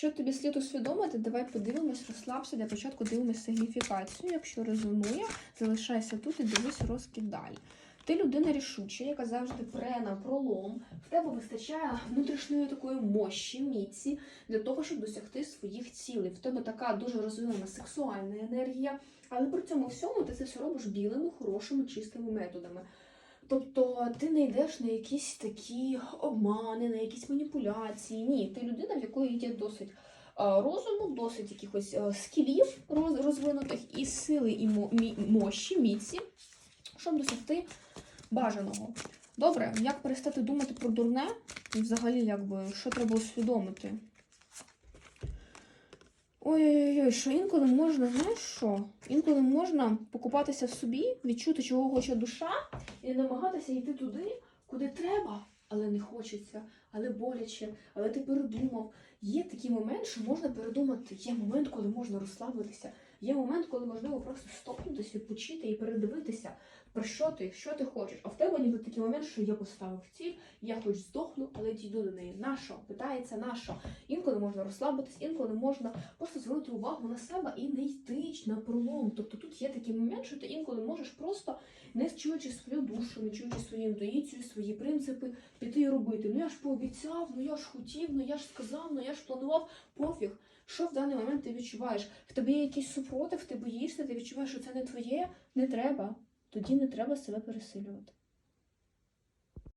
Що тобі слід усвідомити, давай подивимось, розслабся. Для початку дивимось сигніфікацію. Якщо резонує, залишайся тут і дивись розкид далі. Ти людина рішуча, яка завжди пре на пролом. В тебе вистачає внутрішньої такої мощі, міці для того, щоб досягти своїх цілей. В тебе така дуже розвинена сексуальна енергія, але при цьому всьому ти це все робиш білими, хорошими, чистими методами. Тобто ти не йдеш на якісь такі обмани, на якісь маніпуляції. Ні, ти людина, в якої є досить розуму, досить якихось скілів розвинутих і сили, і мо- мощі, міці, щоб досягти бажаного. Добре, як перестати думати про дурне? Взагалі, якби, що треба усвідомити? Ой-ой-ой, що інколи можна, знаєш що? Інколи можна покупатися в собі, відчути, чого хоче душа, і намагатися йти туди, куди треба, але не хочеться, але боляче, але ти передумав. Є такий момент, що можна передумати. Є момент, коли можна розслабитися. Є момент, коли можливо просто стопнутися, відпочити і передивитися, про що ти, що ти хочеш. А в тебе ніби такий момент, що я поставив ціль, я хоч здохну, але дійду до неї. Нащо? Питається нащо? Інколи можна розслабитись, інколи можна просто звернути увагу на себе і не йти на пролом. Тобто тут є такий момент, що ти інколи можеш просто, не чуючи свою душу, не чуючи свою інтуїцію, свої принципи, піти і робити. Ну я ж пообіцяв, ну я ж хотів, ну я ж сказав, ну я ж планував, пофіг. Що в даний момент ти відчуваєш? В тебе є якийсь супротив, ти боїшся, ти відчуваєш, що це не твоє, не треба. Тоді не треба себе пересилювати.